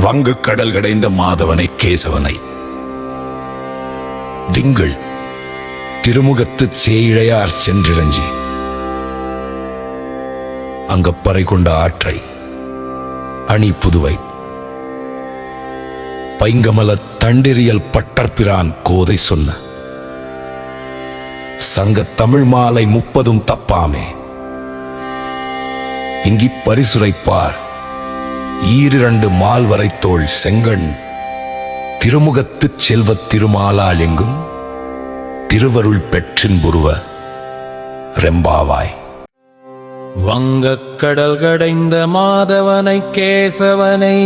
வங்கு கடல் கடைந்த மாதவனை கேசவனை. திங்கள் திருமுகத்து சேயிழையார் அங்க அங்கப்பறை கொண்ட ஆற்றை அணி புதுவை. பைங்கமல தண்டிரியல் பட்டற்பிரான் கோதை சொன்ன. சங்க தமிழ் மாலை முப்பதும் தப்பாமே. இங்கி பரிசுரைப்பார் ஈரிரண்டு மால்வரை தோள் செங்கண். திருமுகத்துச் செல்வத் திருமாலால் எங்கும் திருவருள் பெற்றின் புருவ ரெம்பாவாய். வங்கக் கடல் கடைந்த மாதவனை கேசவனை.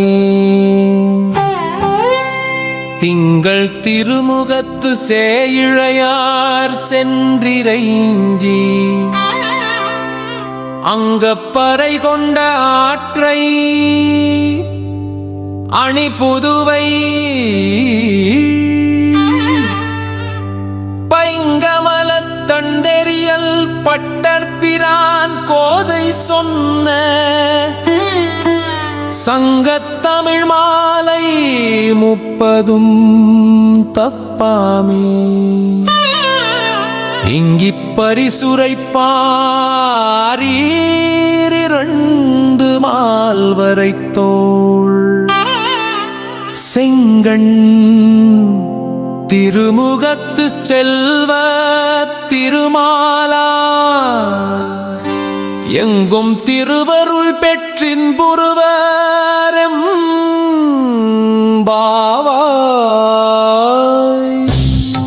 திங்கள் திருமுகத்து சேயிழையார் சென்றிரைஞ்சி அங்கப்பறை கொண்ட ஆற்றை அணி புதுவை பைங்கமலத்தண்டெறியல் பட்டற்பிரான் கோதை சொன்ன சங்கத்தமிழ் மாலை முப்பதும் தப்பாமே. இங்கிப் பரிசுரைப்பாரி மால்வரை தோள். செங்கண் திருமுகத்து செல்வ திருமாலா. எங்கும் திருவருள் பெற்றின் புருவர்